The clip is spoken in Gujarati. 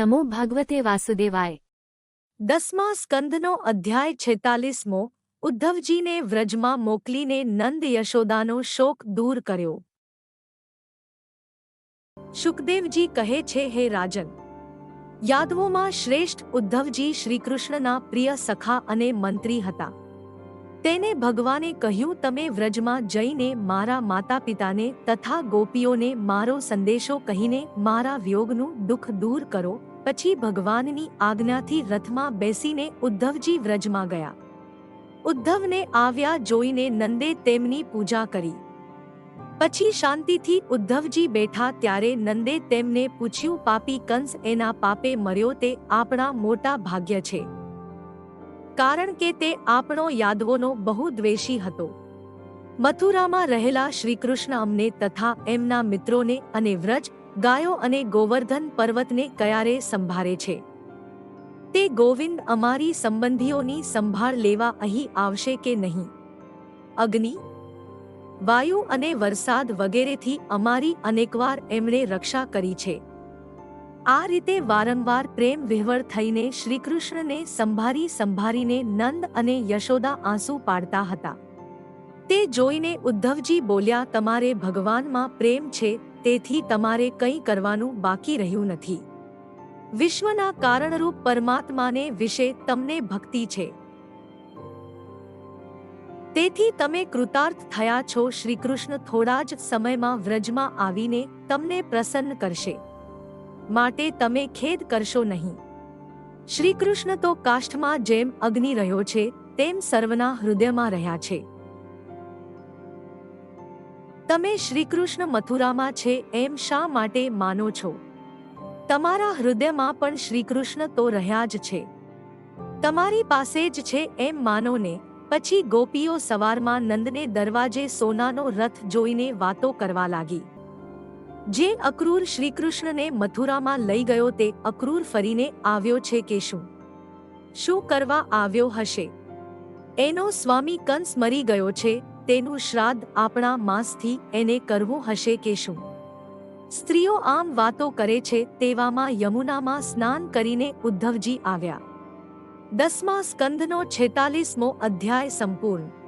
નમો ભગવતે વાસુદેવાય દસમા સ્કંદનો અધ્યાય છેતાલીસમો ઉદ્ધવજીને વ્રજમાં મોકલીને નંદ યશોદાનો શોક દૂર કર્યો શુકદેવજી કહે છે હે રાજન યાદવોમાં શ્રેષ્ઠ ઉદ્ધવજી શ્રીકૃષ્ણના પ્રિય સખા અને મંત્રી હતા તેને ભગવાને કહ્યું, તમે વ્રજમાં જઈને મારા માતા પિતાને તથા ગોપીઓને મારો સંદેશો કહીને મારા વિયોગનું દુઃખ દૂર કરો પછી ભગવાનની આજ્ઞાથી રથમાં બેસીને ઉદ્ધવજી વ્રજમાં ગયા. ઉદ્ધવને આવ્યા જોઈને નંદે તેમની પૂજા કરી. પછી શાંતિથી ઉદ્ધવજી બેઠા ત્યારે નંદે તેમને પૂછ્યું, પાપી કંસ એના પાપે મર્યો તે આપણા મોટા ભાગ્ય છે. કારણ કે તે આપણો યાદવોનો બહુ દ્વેષી હતો. મથુરામાં રહેલા શ્રીકૃષ્ણ અમને તથા એમના મિત્રોને અને વ્રજ ગાયો અને ગોવર્ધન પર્વતને કયારે સંભાળે છે. તે ગોવિંદ અમારી સંબંધીઓની સંભાળ લેવા અહીં આવશે કે નહીં? અગ્નિ? વાયુ અને વરસાદ વગેરેથી અમારી અનેકવાર એમણે રક્ષા કરી છે. આ રીતે વારંવાર પ્રેમ વિહવળ થઈને શ્રીકૃષ્ણને સંભારી સંભારીને નંદ અને યશોદા આંસુ પાડતા હતા. તે જોઈને ઉદ્ધવજી બોલ્યા, તમારે ભગવાનમાં પ્રેમ છે તેથી તમારે કંઈ કરવાનું બાકી રહ્યું નથી. વિશ્વના કારણરૂપ પરમાત્માને વિશે તમને ભક્તિ છે. તેથી તમે કૃતાર્થ થયા છો, શ્રીકૃષ્ણ થોડા જ સમયમાં વ્રજમાં આવીને તમને પ્રસન્ન કરશે. માટે તમે ખેદ કરશો નહીં. શ્રીકૃષ્ણ તો કાષ્ઠમાં જેમ અગ્નિ રહ્યો છે, તેમ સર્વના હૃદયમાં રહ્યા છે. તમે શ્રીકૃષ્ણ મથુરામાં છે એમ શા માટે માનો છો? તમારા હૃદયમાં પણ શ્રીકૃષ્ણ તો રહ્યા જ છે. તમારી પાસે જ છે એમ માનો ને, પછી ગોપીઓ સવારમાં નંદને દરવાજે સોનાનો રથ જોઈને વાતો કરવા લાગી. જે અક્રૂર શ્રીકૃષ્ણને મથુરામાં લઈ ગયો તે અક્રૂર ફરીને આવ્યો છે કે શું? શું કરવા આવ્યો હશે? એનો સ્વામી કંસ મરી ગયો છે તેનું શ્રાદ્ધ આપણા માંસથી એને કરવું હશે કે શું? સ્ત્રીઓ આમ વાતો કરે છે, તેવામાં યમુનામાં સ્નાન કરીને ઉદ્ધવજી આવ્યા. દસમા સ્કંદનો છેતાલીસમો અધ્યાય સંપૂર્ણ.